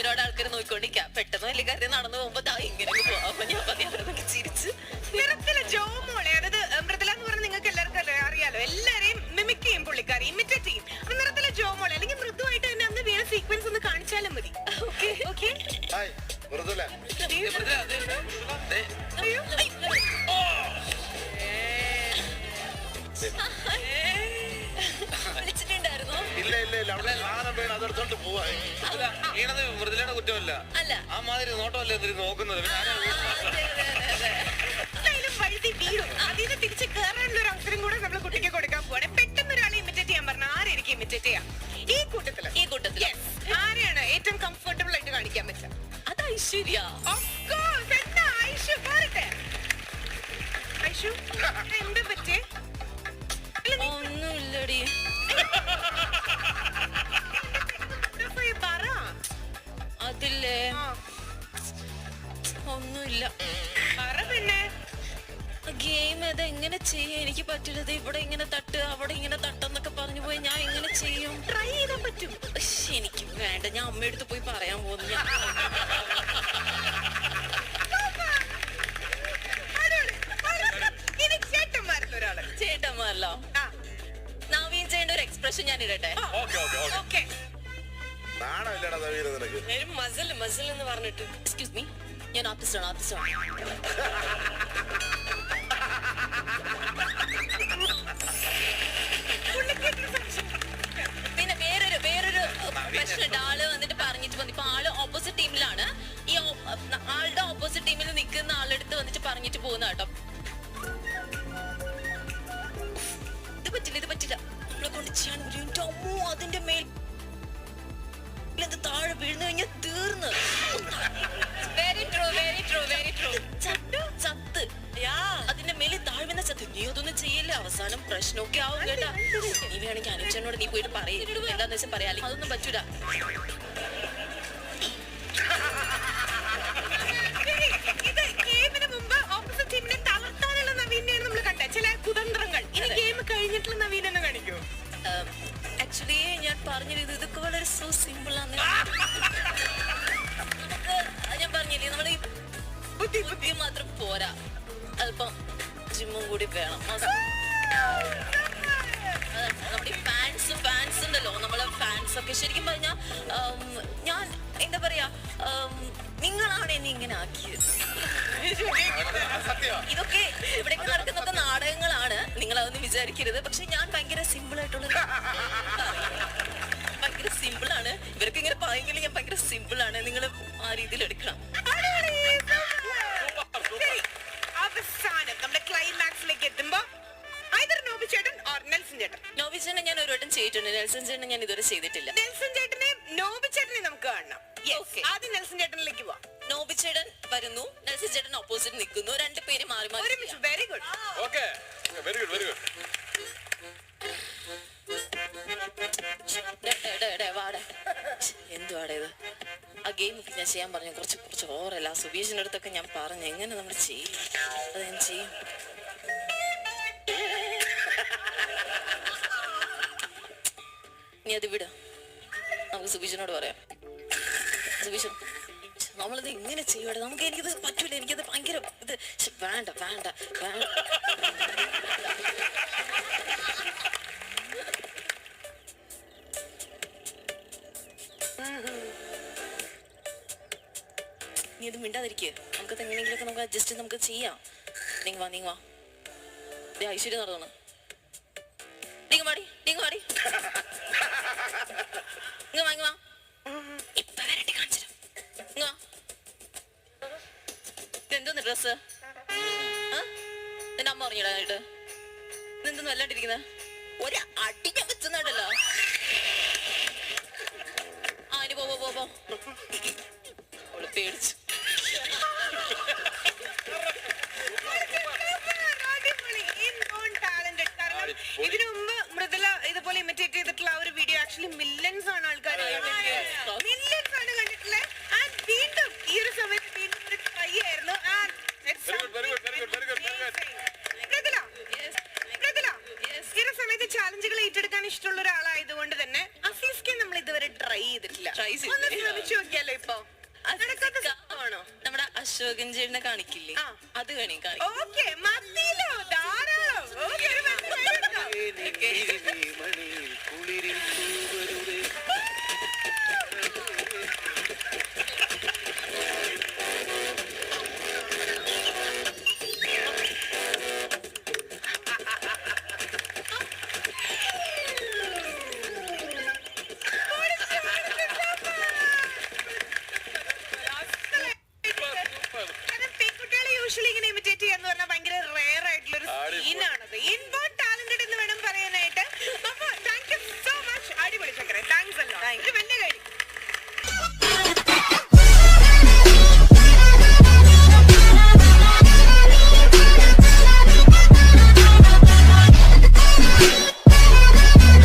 ഒരുപാട് ആൾക്കാർ നോക്കിക്കൊണ്ടിരിക്കാം. പെട്ടെന്ന് വലിയ കാര്യം നടന്നു പോകുമ്പോ താ ഇങ്ങനെ പോവാ. അപ്പൊ ഞാൻ പറഞ്ഞു ചിരിച്ച്. നിറത്തിലെ ജോമോളെ അതായത് മൃദുല എന്ന് പറഞ്ഞ നിങ്ങൾക്ക് എല്ലാവർക്കും അറിയാലോ. എല്ലാരെയും മിമിക് ചെയ്യും പുള്ളിക്കാരി ഇമിറ്റേറ്റ് ചെയ്യും. അപ്പൊ നിറത്തിലെ ജോമോളെ അല്ലെങ്കിൽ മൃദുവായിട്ട് തന്നെ അന്ന് വീണ സീക്വൻസ് ഒന്ന് കാണിച്ചാലും മതി. ഓക്കെ. ഓക്കെ? ഹായ് മൃദുല. അയ്യോ. ഇല്ല ഇല്ല ഇല്ല. അവിടെ സാധനം വീണ് അതെടുത്തോണ്ട് പോവാ. അല്ല വീണത് മൃദുലയുടെ കുറ്റമല്ല. അല്ല. ആ മാതിരി നോട്ടമല്ലേ എന്തിനു നോക്കുന്നത്. പിന്നെ ആരാ. എന്തായാലും വഴുതി വീഴും തിരിച്ച് കയറാനുള്ള ഒരു അവസരം കൂടെ നമ്മൾ കുട്ടിക്ക് കൊടുക്കാൻ പോവാണ്. പെട്ടെന്ന് ഒരാളെ ഇമിറ്റേറ്റ് ചെയ്യാൻ പറഞ്ഞാൽ ആരായിരിക്കും ഇമിറ്റേറ്റ് ചെയ്യാം? ഈ കൂട്ടത്തിൽ. ഈ കൂട്ടത്തിൽ. ആരെയാണ് ഏറ്റവും കംഫർട്ടബിൾ ആയിട്ട് കാണിക്കാൻ പറ്റുക? അത് ഐശ്വര്യ. ഐഷു പറട്ടെ ഐഷു എന്താ പറ്റേ ഒന്നുമില്ലടി. അതില്ലേ ഒന്നുമില്ല. പിന്നെ. ഗെയിം അത് എങ്ങനെ ചെയ്യും എനിക്ക് പറ്റില്ല. ദേ ഇവിടെ ഇങ്ങനെ തട്ട് അവിടെ ഇങ്ങനെ തട്ടെന്നൊക്കെ പറഞ്ഞു പോയി ഞാൻ എങ്ങനെ ചെയ്യും. ട്രൈ ചെയ്യാൻ പറ്റും. എനിക്ക് വേണ്ട. ഞാൻ അമ്മയെടുത്ത് പോയി പറയാൻ പോകുന്നു. ചേട്ടന്മാരല്ലോ ആ. നവീൻ ചെയ്യേണ്ട ഒരു എക്സ്പ്രഷൻ ഞാൻ ഇടട്ടെ. Okay okay okay. നിനക്ക്. മസിൽ മസിൽ എന്ന് പറഞ്ഞിട്ട്. എക്സ്ക്യൂസ് മീ ഞാൻ ആർട്ടിസ്റ്റാണ് ആർട്ടിസ്റ്റാണ് പിന്നെ വേറൊരു വേറൊരു പ്രശ്നമുണ്ട്. ആൾ വന്നിട്ട് പറഞ്ഞിട്ട് വന്നു. ഇപ്പൊ ആൾ ഓപ്പോസിറ്റ് ടീമിലാണ് ഈ ഓ- ആളുടെ ഓപ്പോസിറ്റ് ടീമിൽ നിൽക്കുന്ന ആളെടുത്ത് വന്നിട്ട് പറഞ്ഞിട്ട് പോകുന്ന കേട്ടോ. ഇത് പറ്റില്ല ഇത് പറ്റില്ല. നമ്മളെ കൊണ്ട് ചെയ്യാൻ ഒരു അമ്മോ അതിന്റെ മേൽ ഇത് താഴെ വീഴുന്നു കഴിഞ്ഞാൽ തീർന്ന്. Very true very true very true ചത്തു ചത്ത്. അതിന്റെ മേലിൽ താഴ്വുന്ന ചത്ത്. നീ അതൊന്നും ചെയ്യില്ല? അവസാനം പ്രശ്നമൊക്കെ ആവും കേട്ടാ. നീ വേണമെങ്കിൽ അനുജനോട് നീ പോയിട്ട് പറയും. എന്താന്ന് വെച്ചാൽ പറയാല്ലേ അതൊന്നും പറ്റൂല. ബുദ്ധി മാത്രം പോരാ. അല്പം ജിമ്മും കൂടി വേണം. നമ്മുടെ ഫാൻസ് ഫാൻസ് ഉണ്ടല്ലോ. നമ്മളെ ഫാൻസ് ഒക്കെ ശരിക്കും പറഞ്ഞാൽ ഞാൻ എന്താ പറയാ നിങ്ങളാണ് എന്നെ ഇങ്ങനെ ആക്കിയത്. ഇതൊക്കെ ഇവിടെ നടക്കുന്നൊക്കെ നാടകങ്ങളാണ്. നിങ്ങൾ അതൊന്നും വിചാരിക്കരുത്. പക്ഷെ ഞാൻ ഭയങ്കര സിമ്പിൾ ആയിട്ടുള്ള ഭയങ്കര സിമ്പിൾ ആണ്. ഇവർക്ക് ഇങ്ങനെ പറയുമെങ്കിൽ ഞാൻ ഭയങ്കര സിമ്പിൾ ആണ്. നിങ്ങൾ ആ രീതിയിൽ എടുക്കണം. ഓർ നോബി ചേട്ടനെ ഞാൻ ഒരു വട്ടം ചെയ്തിട്ടുണ്ട്. നെൽസൺ ചേട്ടനെ ഞാൻ ഇതുവരെ ചെയ്തിട്ടില്ല. നെൽസൺ ചേട്ടനെ നോബി ചേട്ടനെ നമുക്ക് കാണണം. Okay. ആദ്യം നെൽസൺ ചേട്ടനിലേക്ക് പോവാം. നോബിച്ചേട്ടൻ വരുന്നു. നെൽസൺ ചേട്ടൻ ഓപ്പോസിറ്റ് നിൽക്കുന്നു. രണ്ട് പേര് മാറി മാറി ഒരുമിച്ച് very good okay very good very good day, day, day, day, വാടെ. ഛ്, എന്തുവാടെ ഇത്? ആ ഗെയിം ഒക്കെ ഞാൻ ചെയ്യാൻ പറഞ്ഞു. കുറച്ച് കുറച്ച് ഓറല്ല സുബീഷിന്റെ അടുത്തൊക്കെ ഞാൻ പറഞ്ഞു. എങ്ങനെ നമ്മൾ ചെയ്യും? അത് ഞാൻ ചെയ്യും? നീ അത് വിട. നമുക്ക് സുബീഷിനോട് പറയാം. സുബീഷൻ നമ്മളിത് ഇങ്ങനെ ചെയ്യൂടെ നമുക്ക് എനിക്കിത് പറ്റൂല. എനിക്കത് ഭയങ്കര ഇത് വേണ്ട വേണ്ട വേണ്ട. നീ ഇത് മിണ്ടാതിരിക്കുക നമുക്ക് എങ്ങനെയെങ്കിലൊക്കെ നമുക്ക് അഡ്ജസ്റ്റ് നമുക്ക് ചെയ്യാം. നീങ്ങ വാ നീങ്ങ വാ. ഐശ്വര്യം നടന്നു നീങ്ങ മാടി നീങ്ങ വാടി. നിന്റെ അമ്മ അല്ലാണ്ടിരിക്കുന്ന ഒരു അടി ഞാൻ വെച്ചെന്നുണ്ടല്ലോ ആ ഇനി പോ പോ, പോ പോ. അവൾ പേടിച്ചു. അടിപൊളി. ടാലന്റഡ് കാരണം ഇതിനു മുമ്പ് മൃദുല ഇതുപോലെ ഇമിറ്റേറ്റ് ചെയ്തിട്ടുള്ള ആ ഒരു വീഡിയോ ആക്ച്വലി മില്യൺസ് ആണ് ആൾക്കാർ മില്യൺസ് ആണ്. ഒന്ന് ശ്രമിച്ചു നോക്കിയല്ലോ ഇപ്പൊ? നമ്മുടെ അശോകൻ ചേട്ടനെ കാണിക്കില്ലേ? അത് കണി ഓക്കെ മതിയിലോ ധാരാളം. കുളിരിൽ